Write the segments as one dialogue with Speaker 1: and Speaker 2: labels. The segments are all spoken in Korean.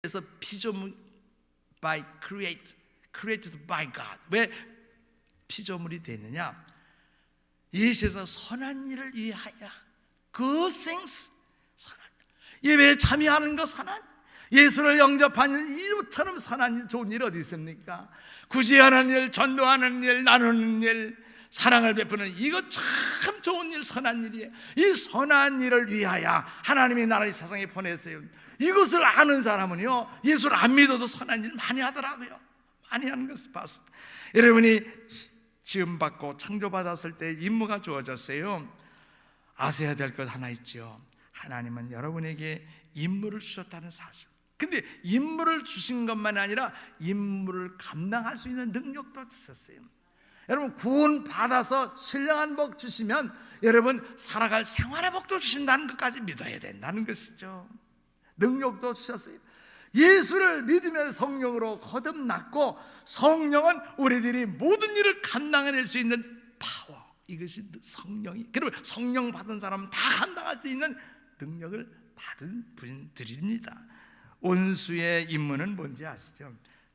Speaker 1: 그래서 피조물 by create, created by God. 왜 피조물이 되느냐? 이 세상 선한 일을 위하여 good things 선한 예배에 참여하는 거 선한 일. 예수를 영접하는 이처럼 선한 일 좋은 일 어디 있습니까? 구제하는 일, 전도하는 일, 나누는 일, 사랑을 베푸는 이거 참 좋은 일, 선한 일이에요. 이 선한 일을 위하여 하나님이 나를 이 세상에 보냈어요. 이것을 아는 사람은요, 예수를 안 믿어도 선한 일 많이 하더라고요. 많이 하는 것을 봤어. 여러분이 지음 받고 창조받았을 때 임무가 주어졌어요. 아셔야 될 것 하나 있죠. 하나님은 여러분에게 임무를 주셨다는 사실. 근데 임무를 주신 것만 아니라 임무를 감당할 수 있는 능력도 주셨어요. 여러분 구원 받아서 신령한 복 주시면 여러분 살아갈 생활의 복도 주신다는 것까지 믿어야 된다는 것이죠. 능력도 주셨어요. 예수를 믿으면 성령으로 거듭났고 성령은 우리들이 모든 일을 감당해낼 수 있는 파워 이것이 성령이 그리고 성령 받은 사람은 다 감당할 수 있는 능력을 받은 분들입니다. 온수의 임무는 뭔지 아시죠?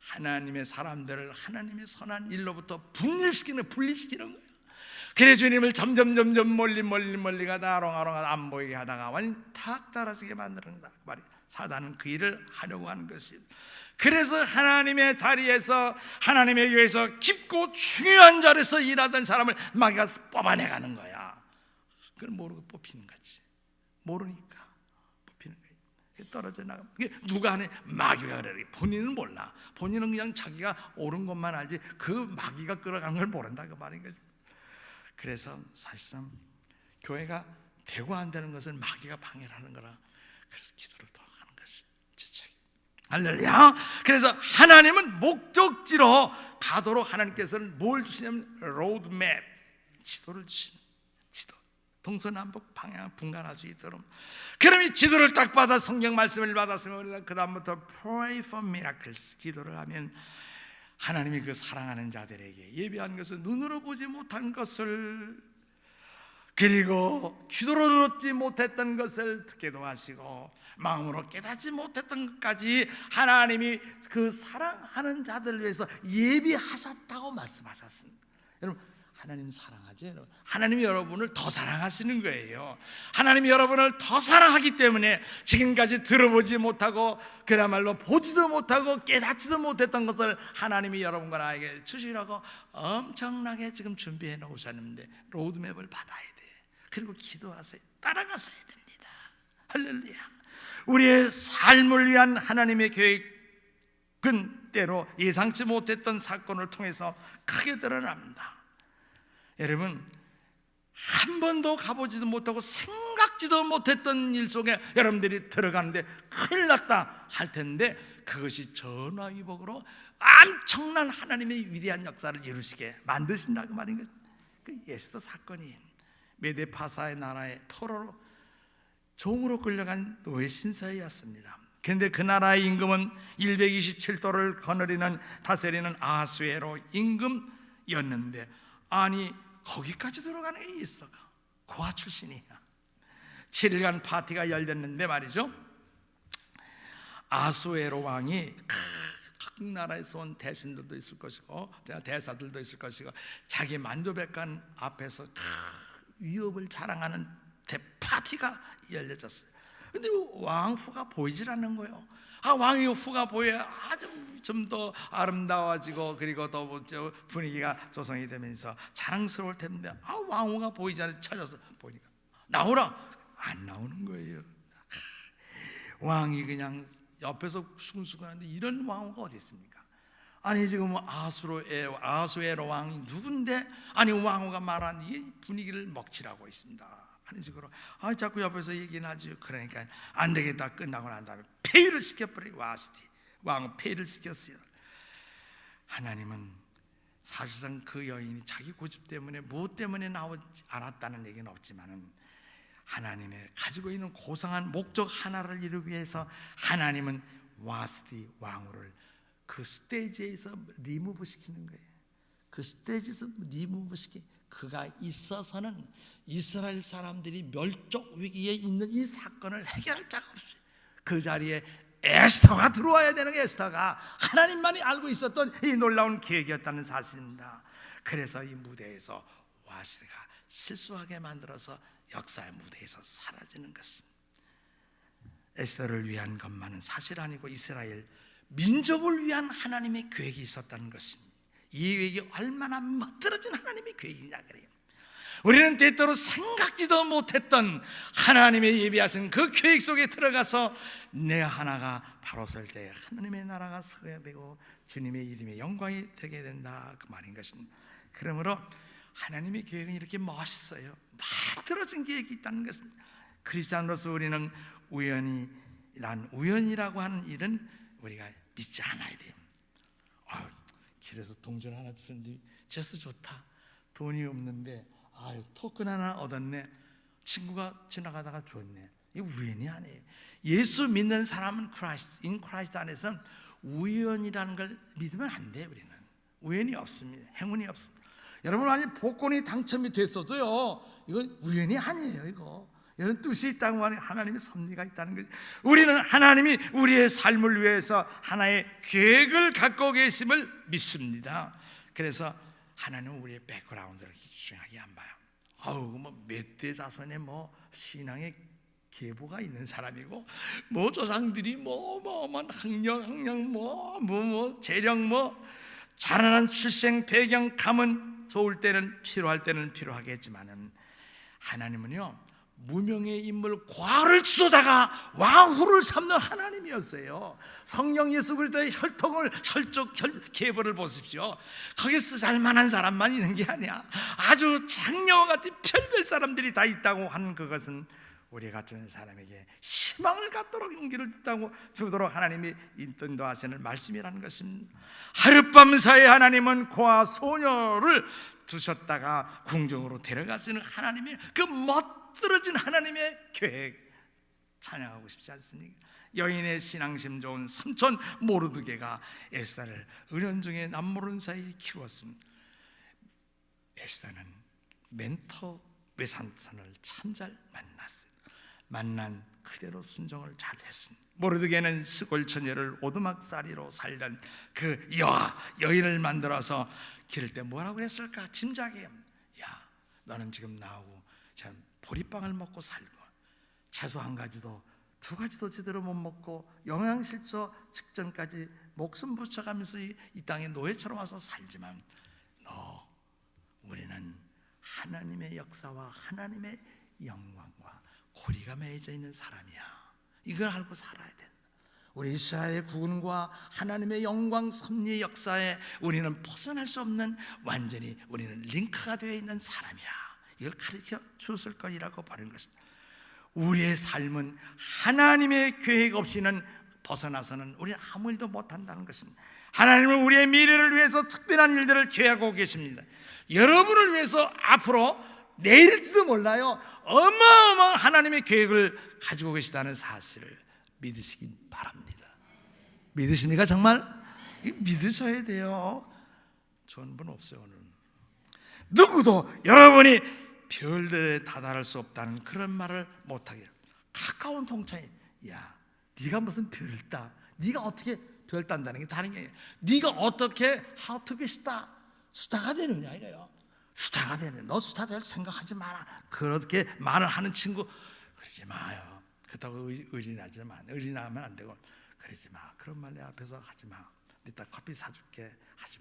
Speaker 1: 하나님의 사람들을 하나님의 선한 일로부터 분리시키는 분리시키는 거예요. 그래 주님을 점점 점점 멀리 멀리 멀리 가다 아롱아롱 안 보이게 하다가 완전 탁 떨어지게 만드는 다 말이 사단은 그 일을 하려고 하는 것이. 그래서 하나님의 자리에서 하나님의 교회에서 깊고 중요한 자리에서 일하던 사람을 마귀가 뽑아내 가는 거야. 그걸 모르고 뽑히는 거지. 모르니까. 떨어져 나가. 누가 하는 마귀가 그래. 본인은 몰라. 본인은 그냥 자기가 옳은 것만 알지. 그 마귀가 끌어가는 걸 모른다 그 말인 거지. 그래서 사실상 교회가 되고 안 되는 것을 마귀가 방해를 하는 거라. 그래서 기도를 더 하는 것이 지책. 할렐루야. 그래서 하나님은 목적지로 가도록 하나님께서는 뭘 주시냐면 로드맵 지도를 주시는. 동서남북 방향 분간할 수 있도록. 그럼 이 지도를 딱 받아 성경 말씀을 받았으면 우리가 그 다음부터 pray for miracles 기도를 하면 하나님이 그 사랑하는 자들에게 예비한 것을 눈으로 보지 못한 것을 그리고 귀로 듣지 못했던 것을 듣게도 하시고 마음으로 깨닫지 못했던 것까지 하나님이 그 사랑하는 자들을 위해서 예비하셨다고 말씀하셨습니다. 여러분 하나님 사랑하죠. 여러분. 하나님이 여러분을 더 사랑하시는 거예요. 하나님이 여러분을 더 사랑하기 때문에 지금까지 들어보지 못하고 그야말로 보지도 못하고 깨닫지도 못했던 것을 하나님이 여러분과 나에게 주시라고 엄청나게 지금 준비해 놓으셨는데 로드맵을 받아야 돼. 그리고 기도하세요. 따라가셔야 됩니다. 할렐루야. 우리의 삶을 위한 하나님의 계획은 때로 예상치 못했던 사건을 통해서 크게 드러납니다. 여러분 한 번도 가보지도 못하고 생각지도 못했던 일 속에 여러분들이 들어가는데 큰일 났다 할 텐데 그것이 전화위복으로 엄청난 하나님의 위대한 역사를 이루시게 만드신다 그 말인 거죠. 그 예스도 사건이 메데파사의 나라의 포로로 종으로 끌려간 노예 신사였습니다. 그런데 그 나라의 임금은 127도를 거느리는 다스리는 아수에로 임금이었는데 아니 거기까지 들어가는 게 있어가. 고아 출신이야. 7일간 파티가 열렸는데 말이죠. 아수에로 왕이 각 나라에서 온 대신들도 있을 것이고 대사들도 있을 것이고 자기 만조백관 앞에서 위협을 자랑하는 대파티가 열려졌어요. 근데 왕후가 보이질 않는 거예요 아 왕의 후가 보여야 아주 좀 더 아름다워지고 그리고 더 분위기가 조성이 되면서 자랑스러울 텐데 아 왕후가 보이지 않아 찾아서 보니까 나오라 안 나오는 거예요. 왕이 그냥 옆에서 수근수근한데 이런 왕후가 어디 있습니까? 아니 지금 아수로의 아수에로 왕이 누군데 아니 왕후가 말한 이 분위기를 먹칠하고 있습니다. 하는 식으로 아 자꾸 옆에서 얘기는 하죠. 그러니까 안 되겠다 끝나고 난 다음에 폐위를 시켜버려 와시티 왕은 폐위를 시켰어요. 하나님은 사실상 그 여인이 자기 고집 때문에 무엇 때문에 나오지 않았다는 얘기는 없지만은 하나님의 가지고 있는 고상한 목적 하나를 이루기 위해서 하나님은 와스티 왕후를 그 스테이지에서 리무브 시키는 거예요. 그 스테이지에서 리무브 시키 그가 있어서는 이스라엘 사람들이 멸족 위기에 있는 이 사건을 해결할 자가 없어요. 그 자리에 에스터가 들어와야 되는 게 에스터가 하나님만이 알고 있었던 이 놀라운 계획이었다는 사실입니다. 그래서 이 무대에서 와시가 실수하게 만들어서 역사의 무대에서 사라지는 것입니다. 에스더를 위한 것만은 사실 아니고 이스라엘 민족을 위한 하나님의 계획이 있었다는 것입니다. 이 계획이 얼마나 멋들어진 하나님의 계획이냐 그래요. 우리는 때때로 생각지도 못했던 하나님의 예비하신 그 계획 속에 들어가서 내 하나가 바로 설 때 하나님의 나라가 서게 되고 주님의 이름의 영광이 되게 된다 그 말인 것입니다. 그러므로 하나님의 계획은 이렇게 멋있어요. 만들어진 계획이 있다는 것은 크리스천으로서 우리는 우연이란 우연이라고 하는 일은 우리가 믿지 않아야 돼요. 아, 길에서 동전 하나 주는데 재수 좋다. 돈이 없는데 아유 토큰 하나 얻었네. 친구가 지나가다가 줬네. 이거 우연이 아니에요. 예수 믿는 사람은 크라이스트, 인 크라이스트 안에서 우연이라는 걸 믿으면 안 돼요. 우리는 우연이 없습니다. 행운이 없습니다. 여러분 아니 복권이 당첨이 됐어도요. 이건 우연이 아니에요. 이거 이런 뜻이 있다고 하는 하나님의 섭리가 있다는 거죠. 우리는 하나님이 우리의 삶을 위해서 하나의 계획을 갖고 계심을 믿습니다. 그래서 하나님은 우리의 백그라운드를 중요하게 안 봐요. 아우 뭐몇 대 자손에 뭐 신앙의 계보가 있는 사람이고 뭐 조상들이 뭐뭐뭐 학력 학력 뭐뭐 뭐 재력 뭐 자라난 출생 배경 감은 좋을 때는 필요할 때는 필요하겠지만은 하나님은요 무명의 인물 과를 치솟다가 왕후를 삼는 하나님이었어요. 성령 예수 그리스도의 혈통을 혈족 혈 계보를 보십시오. 거기서 잘만한 사람만 있는 게 아니야. 아주 장녀와 같은 별별 사람들이 다 있다고 하는 그것은 우리 같은 사람에게 희망을 갖도록 용기를 주다고 주도록 하나님이 인도하시는 말씀이라는 것입니다. 하룻밤 사이에 하나님은 고아 소녀를 두셨다가 궁정으로 데려가시는 하나님의 그 멋 들어진 하나님의 계획 찬양하고 싶지 않습니까? 여인의 신앙심 좋은 삼촌 모르드게가 에스다를 은연중에 남모른 사이에 키웠습니다. 에스다는 멘토 외산선을 참 잘 만났어요. 만난 그대로 순종을 잘 했습니다. 모르드게는 스골 처녀를 오두막살이로 살던 그 여아 여인을 만들어서 기를 때 뭐라고 했을까 짐작해. 야, 너는 지금 나오고 참 보리빵을 먹고 살고 채소 한 가지도 두 가지도 제대로 못 먹고 영양실조 직전까지 목숨 붙여가면서 이, 이 땅에 노예처럼 와서 살지만 너 우리는 하나님의 역사와 하나님의 영광과 고리가 맺어져 있는 사람이야. 이걸 알고 살아야 된다. 우리 이스라엘의 구원과 하나님의 영광 섭리의 역사에 우리는 벗어날 수 없는 완전히 우리는 링크가 되어 있는 사람이야. 이걸 가르쳐 주실 거리라고 바른 것입니다. 우리의 삶은 하나님의 계획 없이는 벗어나서는 우리는 아무 일도 못한다는 것입니다. 하나님은 우리의 미래를 위해서 특별한 일들을 계획하고 계십니다. 여러분을 위해서 앞으로 내일지도 몰라요. 어마어마한 하나님의 계획을 가지고 계시다는 사실을 믿으시기 바랍니다. 믿으십니까 정말? 믿으셔야 돼요. 좋은 분 없어요 오늘. 누구도 여러분이 별들에 다다를 수 없다는 그런 말을 못하게. 가까운 동창이 야 네가 무슨 별을 따? 네가 어떻게 별 딴다는 게 다른 게 아니야. 네가 어떻게 be star? 스타가 되느냐 이거요. 스타가 되는 너 스타 될 생각하지 마라. 그렇게 말을 하는 친구 그러지 마요. 그렇다고 의리나지만 의리나면 안 되고. 그러지 마. 그런 말 내 앞에서 하지 마. 이따 커피 사줄게 하지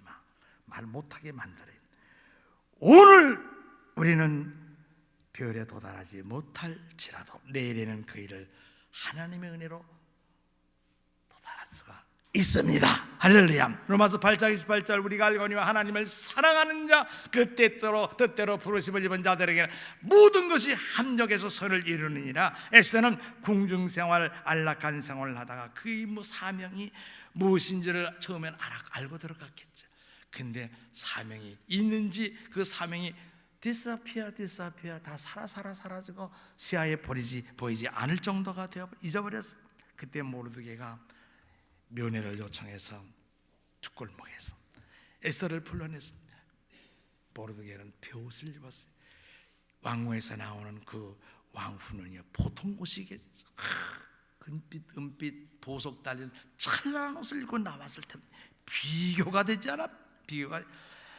Speaker 1: 마말 못하게 만들어. 오늘 우리는 별에 도달하지 못할지라도 내일에는 그 일을 하나님의 은혜로 도달할 수가 있습니다. 할렐루야. 로마서 8장 28절 우리가 알거니와 하나님을 사랑하는 자 그 때때로 뜻대로 부르심을 입은 자들에게는 모든 것이 합력해서 선을 이루느니라. 에스는 궁중 생활 안락한 생활을 하다가 그의 뭐 사명이 무엇인지를 처음엔 알고 들어갔겠죠. 근데 사명이 있는지 그 사명이 disappear, disappear 다 살아 살아 사라지고 시야에 보이지 보이지 않을 정도가 되어 잊어버렸어. 그때 모르드게가 면회를 요청해서 뒷골목에서 에스더를 불러냈어. 모르드게는 배옷을 입었어요. 왕궁에서 나오는 그 왕후는요 보통 옷이겠죠. 금빛, 은빛, 보석 달린 찬란한 옷을 입고 나왔을 텐데 비교가 되지 않아? 비교가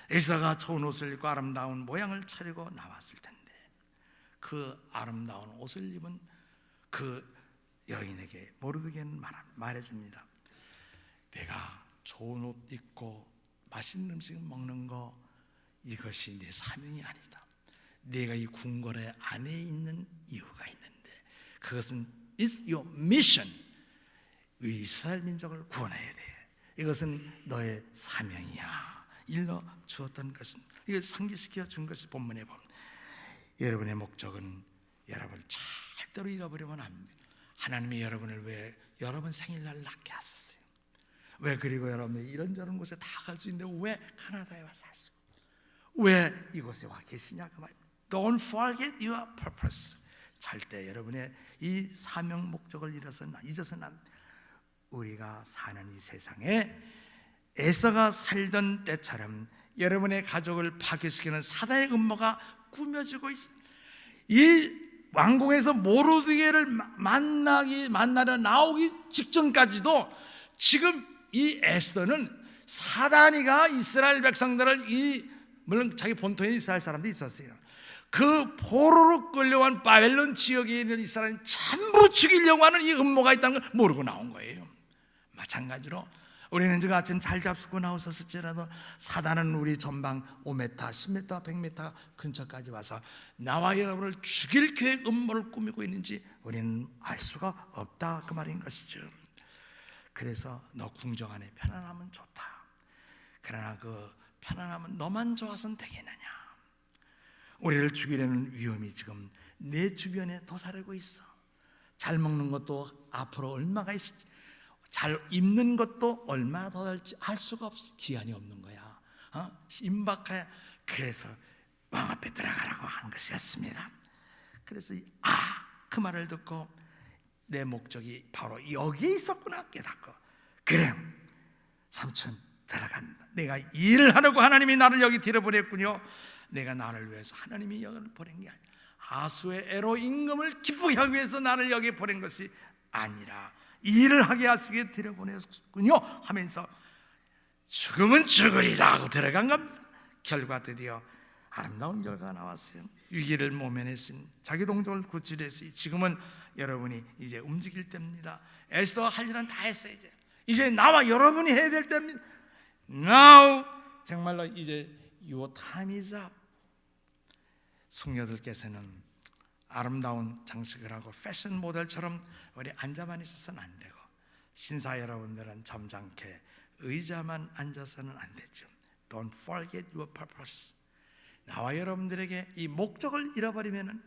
Speaker 1: 에사가 좋은 옷을 입고 아름다운 모양을 차리고 나왔을 텐데 그 아름다운 옷을 입은 그 여인에게 모르드게는 말, 말해줍니다. 내가 좋은 옷 입고 맛있는 음식 먹는 거 이것이 내 사명이 아니다. 내가 이 궁궐의 안에 있는 이유가 있는데 그것은 is your mission. 이 이스라엘 민족을 구원해야 돼. 이것은 너의 사명이야. 일러 주었던 것은 이걸 상기시켜 준 것이 본문에 보면 여러분의 목적은 여러분 절대로 잃어버리면 안 됩니다. 하나님이 여러분을 왜 여러분 생일날 낳게 하셨어요? 왜 그리고 여러분이 이런저런 곳에 다 갈 수 있는데 왜 카나다에 와 사시고 왜 이곳에 와 계시냐 그 말. Don't forget your purpose. 절대 여러분의 이 사명 목적을 잃어서는 잊어서는 안- 우리가 사는 이 세상에 에서가 살던 때처럼 여러분의 가족을 파괴시키는 사단의 음모가 꾸며지고 있습니다. 이 왕궁에서 모르드게를 마- 만나기 만나러 나오기 직전까지도 지금 이 에스더는 사단이가 이스라엘 백성들을 이 물론 자기 본토에 이스라엘 사람들이 있었어요. 그 포로로 끌려온 바벨론 지역에 있는 이스라엘 전부 죽이려고 하는 이 음모가 있다는 걸 모르고 나온 거예요. 마찬가지로 우리는 지금 아침 잘 잡수고 나오셨을지라도 사단은 우리 전방 5m, 10m, 100m 근처까지 와서 나와 여러분을 죽일 계획 음모를 꾸미고 있는지 우리는 알 수가 없다 그 말인 것이죠. 그래서 너 궁정 안에 편안하면 좋다. 그러나 그 편안함은 너만 좋아서는 되겠느냐? 우리를 죽이려는 위험이 지금 내 주변에 도사리고 있어. 잘 먹는 것도 앞으로 얼마가 있을지, 잘 입는 것도 얼마나 더 될지 알 수가 없어. 기한이 없는 거야. 어? 임박해. 그래서 왕 앞에 들어가라고 하는 것이었습니다. 그래서 아, 그 말을 듣고 내 목적이 바로 여기에 있었구나 깨닫고 그래 삼촌 들어간다 내가 일을 하려고 하나님이 나를 여기 데려보냈군요 내가 나를 위해서 하나님이 여기를 보낸 게 아니라 아수의 애로 임금을 기쁘게 하기 위해서 나를 여기 보낸 것이 아니라 일을 하게 하시기 위해 데려보냈군요. 하면서 죽음은 죽으리라 하고 들어간 겁니다. 결과 드디어 아름다운 결과가 나왔어요. 위기를 모면했으니 자기 동족을 구출했으니 지금은 여러분이 이제 움직일 때입니다. 에스더가 할 일은 다 했어요 이제. 이제 나와 여러분이 해야 될 때입니다. Now 정말로 이제 your time is up. 숙녀들께서는 아름다운 장식을 하고 패션 모델처럼 우리 앉아만 있어서는 안 되고 신사 여러분들은 점잖게 의자만 앉아서는 안 되죠. Don't forget your purpose. 나와 여러분들에게 이 목적을 잃어버리면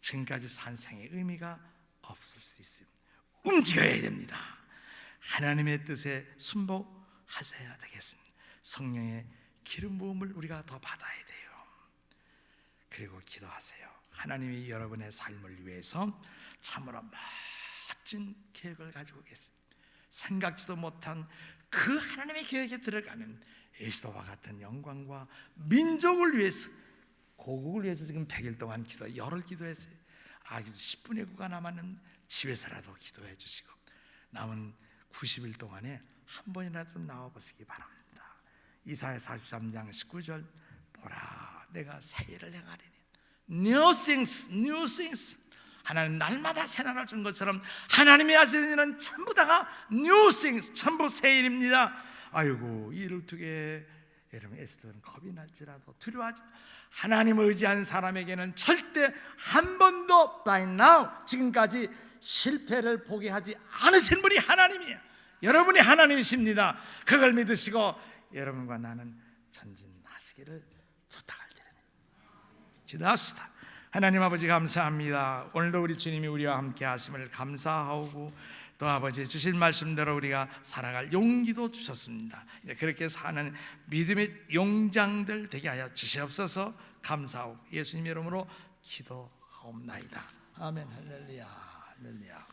Speaker 1: 지금까지 산 생의 의미가 없을 수 있습니다. 움직여야 됩니다. 하나님의 뜻에 순복하셔야 되겠습니다. 성령의 기름 부음을 우리가 더 받아야 돼요. 그리고 기도하세요. 하나님이 여러분의 삶을 위해서 참으로 멋진 계획을 가지고 계십니다. 생각지도 못한 그 하나님의 계획에 들어가면 에스더와 같은 영광과 민족을 위해서 고국을 위해서 지금 100일 동안 기도 열흘 기도했어요. 아, 10분의 9가 남았는 집에서라도 기도해 주시고 남은 90일 동안에 한 번이라도 나와 보시기 바랍니다. 이사야 43장 19절 보라 내가 새 일을 행하리니 new things new things. 하나님 날마다 새 나라를 준 것처럼 하나님이 하시는 일은 전부 다가 new things 전부 새 일입니다. 아이고 이를 두게. 여러분 에스더는 겁이 날지라도 두려워하지 마. 하나님을 의지한 사람에게는 절대 한 번도 by now 지금까지 실패를 보게 하지 않으신 분이 하나님이에요. 여러분이 하나님이십니다. 그걸 믿으시고 여러분과 나는 전진하시기를 부탁을 드립니다 기도합시다. 하나님 아버지 감사합니다. 오늘도 우리 주님이 우리와 함께 하심을 감사하고 또 아버지 주신 말씀대로 우리가 살아갈 용기도 주셨습니다. 그렇게 사는 믿음의 용장들 되게 하여 주시옵소서. 감사하고 예수님 이름으로 기도하옵나이다. 아멘. 할렐루야. 할렐루야